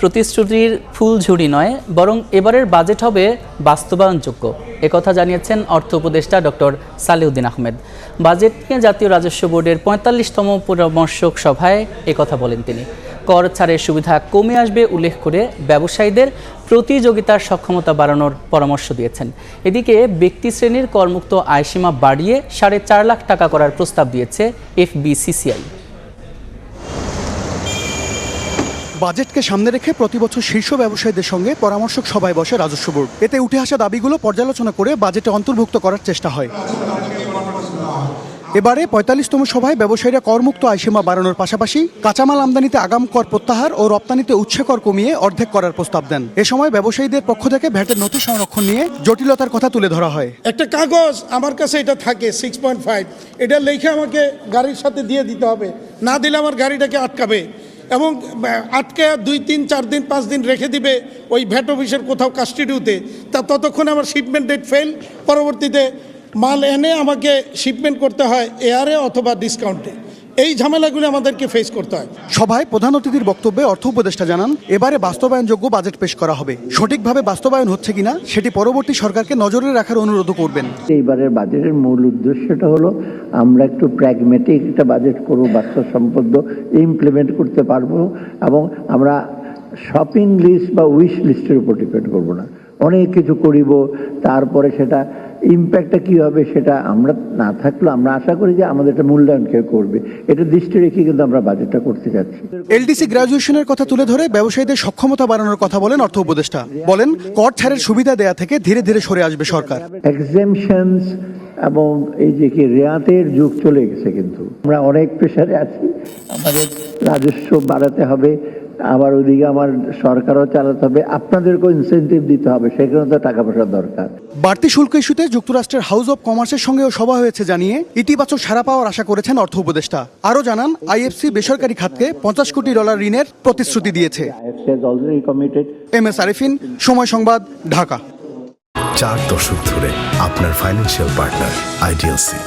প্রতিশ্রুতির ফুলঝুরি নয়, বরং এবারের বাজেট হবে বাস্তবায়নযোগ্য। একথা জানিয়েছেন অর্থ উপদেষ্টা ডক্টর সালেউদ্দিন আহমেদ। বাজেট নিয়ে জাতীয় রাজস্ব বোর্ডের পঁয়তাল্লিশতম পরামর্শক সভায় একথা বলেন তিনি। কর ছাড়ের সুবিধা কমে আসবে উল্লেখ করে ব্যবসায়ীদের প্রতিযোগিতার সক্ষমতা বাড়ানোর পরামর্শ দিয়েছেন। এদিকে ব্যক্তি শ্রেণির করমুক্ত আয়সীমা বাড়িয়ে সাড়ে চার লাখ টাকা করার প্রস্তাব দিয়েছে এফবিসিসিআই। বাজেটকে সামনে রেখে প্রতিবছর শীর্ষ ব্যবসায়ীদের সঙ্গে পরামর্শক সভায় বসে রাজস্ব বোর্ড। এতে উঠে আসা দাবিগুলো পর্যালোচনা করে বাজেটে অন্তর্ভুক্ত করার চেষ্টা হয়। এবারে পঁয়তাল্লিশতম সভায় ব্যবসায়ীরা করমুক্ত আয়সীমা বাড়ানোর পাশাপাশি কাঁচামাল আমদানিতে আগাম কর প্রত্যাহার ও রপ্তানিতে উৎসে কর কমিয়ে অর্ধেক করার প্রস্তাব দেন। এ সময় ব্যবসায়ীদের পক্ষ থেকে ভ্যাটের নথি সংরক্ষণ নিয়ে জটিলতার কথা তুলে ধরা হয়। একটা কাগজ আমার কাছে এটা থাকে সিক্স পয়েন্ট ফাইভ এটা লিখে আমাকে গাড়ির সাথে দিয়ে দিতে হবে। না দিলে আমার গাড়িটাকে আটকাবে। এবং আটকে দুই তিন, চার দিন, পাঁচ দিন রেখে দিবে ওই ভ্যাট অফিসের কোথাও কাস্টিডিউতে তা ততক্ষণ আমার শিপমেন্ট ডেট ফেল পরবর্তীতে মাল এনে আমাকে শিপমেন্ট করতে হয় এয়ারে অথবা ডিসকাউন্টে এই ঝামেলাগুলো আমাদেরকে ফেস করতে হয়। সভায় প্রধান অতিথির বক্তব্যে অর্থ উপদেষ্টা জানান এবারে বাস্তবায়নযোগ্য বাজেট পেশ করা হবে। সঠিকভাবে বাস্তবায়ন হচ্ছে কিনা সেটি পরবর্তী সরকারকে নজরে রাখার অনুরোধও করবেন। এইবারের বাজেটের মূল উদ্দেশ্যটা হলো আমরা একটু প্র্যাগমেটিক একটা বাজেট করব বাস্তবসম্পদ ইমপ্লিমেন্ট করতে পারব এবং আমরা শপিং লিস্ট বা উইশ লিস্টের উপর ডিপেন্ড করব না। অনেক কিছু করিব তারপরে সেটা ইম্প্যাক্টটা কী হবে সেটা আমরা না থাকলেও আমরা আশা করি যে আমাদের একটা মূল্যায়ন কেউ করবে। এটা দৃষ্টি রেখে কিন্তু আমরা বাজেটটা করতে যাচ্ছি। এলডিসি গ্রাজুয়েশনের কথা তুলে ধরে ব্যবসায়ীদের সক্ষমতা বাড়ানোর কথা বলেন অর্থ উপদেষ্টা। বলেন কর ছাড়ের সুবিধা দেয়া থেকে ধীরে ধীরে সরে আসবে সরকার। এক্সেমশনস এবং এই যে কি রেয়াতের যুগ চলে গেছে কিন্তু। আমরা অনেক প্রেশারে আছি। আমাদের রাজস্ব বাড়াতে হবে। আবার ওইদিকে আমার সরকারও চালাতে হবে। আপনাদেরকেও ইনসেন্টিভ দিতে হবে সেখানে তো টাকা পয়সার দরকার। বাড়তি শুল্ক ইস্যুতে যুক্তরাষ্ট্রের হাউস অব কমার্সের সঙ্গেও সভা হয়েছে জানিয়ে ইতিবাচক সাড়া পাওয়ার আশা করেছেন অর্থ উপদেষ্টা। আরও জানান আইএফসি বেসরকারি খাতকে পঞ্চাশ কোটি ডলার ঋণের প্রতিশ্রুতি দিয়েছে। এম এস আরিফিন সময় সংবাদ ঢাকা। চার দশক ধরে আপনার ফাইন্যান্সিয়াল পার্টনার আইডিএলসি